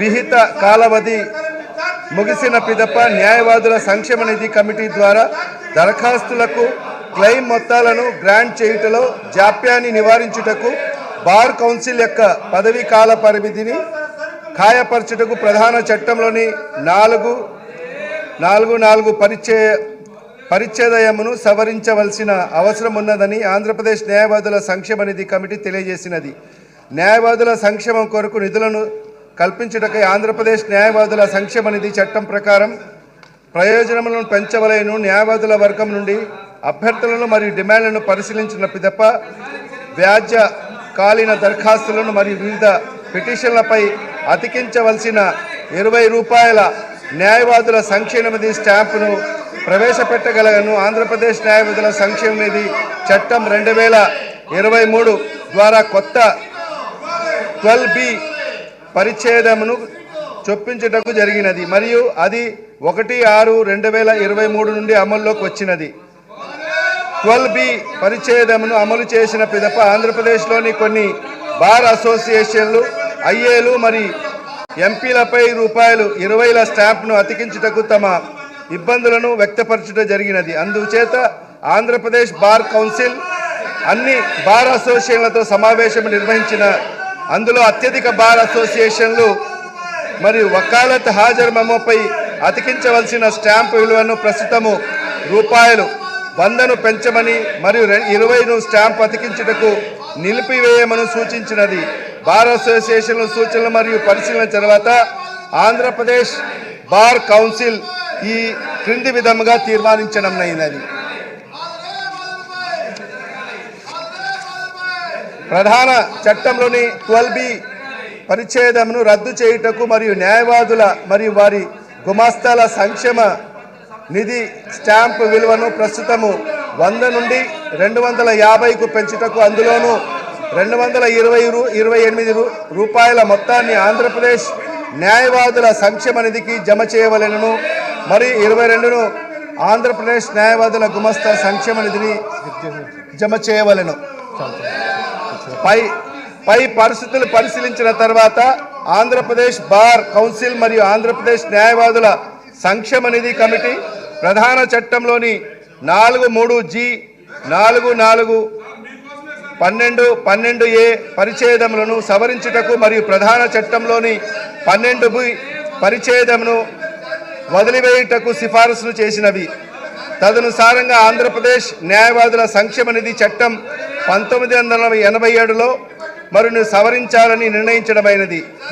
విహిత కాలావధి ముగిసిన పిదప న్యాయవాదుల సంక్షేమ నిధి కమిటీ ద్వారా దరఖాస్తులకు క్లెయిమ్ మొత్తాలను గ్రాంట్ చేయుటలో జాప్యాన్ని నివారించుటకు బార్ కౌన్సిల్ యొక్క పదవీ కాల పరిమితిని ఖాయపరచుటకు ప్రధాన చట్టంలోని నాలుగు నాలుగు నాలుగు పరిచయ పరిచ్ఛేదయమును సవరించవలసిన అవసరం ఉన్నదని ఆంధ్రప్రదేశ్ న్యాయవాదుల సంక్షేమ నిధి కమిటీ తెలియజేసినది. న్యాయవాదుల సంక్షేమం కొరకు నిధులను కల్పించుటకై ఆంధ్రప్రదేశ్ న్యాయవాదుల సంక్షేమ నిధి చట్టం ప్రకారం ప్రయోజనములను పెంచవలను న్యాయవాదుల వర్గం నుండి అభ్యర్థులను మరియు డిమాండ్లను పరిశీలించిన పిదప వ్యాజ్య కాలీన దరఖాస్తులను మరియు వివిధ పిటిషన్లపై అతికించవలసిన ఇరవై రూపాయల న్యాయవాదుల సంక్షేమ నిధి స్టాంపును ప్రవేశపెట్టగలను. ఆంధ్రప్రదేశ్ న్యాయవాదుల సంక్షేమ నిధి చట్టం రెండు వేల ఇరవై మూడు ద్వారా కొత్త ట్వెల్వ్ బి పరిచ్ఛేదమును చొప్పించుటకు జరిగినది. మరియు అది ఒకటి ఆరు రెండు వేల ఇరవై మూడు నుండి అమల్లోకి వచ్చినది. ట్వెల్వ్ బి పరిచ్ఛేదమును అమలు చేసిన పిదప ఆంధ్రప్రదేశ్లోని కొన్ని బార్ అసోసియేషన్లు ఐఏలు మరి ఎంపీలపై రూపాయలు ఇరవైల స్టాంప్ను అతికించుటకు తమ ఇబ్బందులను వ్యక్తపరచుట జరిగినది. అందుచేత ఆంధ్రప్రదేశ్ బార్ కౌన్సిల్ అన్ని బార్ అసోసియేషన్లతో సమావేశం నిర్వహించిన అందులో అత్యధిక బార్ అసోసియేషన్లు మరియు వకాలత్ హాజరు మెమోపై అతికించవలసిన స్టాంపు విలువను ప్రస్తుతము రూపాయలు వందను పెంచమని మరియు రె- ఇరవైను స్టాంప్ అతికించుటకు నిలిపివేయమని సూచించినది. బార్ అసోసియేషన్ల సూచనలు మరియు పరిశీలన తర్వాత ఆంధ్రప్రదేశ్ బార్ కౌన్సిల్ ఈ క్రింది విధముగా తీర్మానించడం అయినది. ప్రధాన చట్టంలోని ట్వెల్వ్ బి పరిచ్ఛేదమును రద్దు చేయుటకు మరియు న్యాయవాదుల మరియు వారి గుమాస్తాల సంక్షేమ నిధి స్టాంప్ విలువను ప్రస్తుతము వంద నుండి రెండు వందల యాభైకు పెంచుటకు అందులోనూ రెండు వందల ఇరవై రూ ఇరవై ఎనిమిది రూపాయల మొత్తాన్ని ఆంధ్రప్రదేశ్ న్యాయవాదుల సంక్షేమ నిధికి జమ చేయవలెనను. మరియు ఇరవై రెండును ఆంధ్రప్రదేశ్ న్యాయవాదుల గుమస్తా సంక్షేమ నిధిని జమ చేయవలెను. పై పై పరిస్థితులు పరిశీలించిన తర్వాత ఆంధ్రప్రదేశ్ బార్ కౌన్సిల్ మరియు ఆంధ్రప్రదేశ్ న్యాయవాదుల సంక్షేమ నిధి కమిటీ ప్రధాన చట్టంలోని నాలుగు మూడు జి నాలుగు నాలుగు పన్నెండు పన్నెండు ఏ పరిచ్ఛేదములను సవరించుటకు మరియు ప్రధాన చట్టంలోని పన్నెండు బి పరిచ్ఛేదమును వదిలివేయుటకు సిఫారసులు చేసినవి. తదనుసారంగా ఆంధ్రప్రదేశ్ న్యాయవాదుల సంక్షేమ నిధి చట్టం పంతొమ్మిది వందల ఎనభై ఏడులో మరిని సవరించాలని నిర్ణయించడమైనది.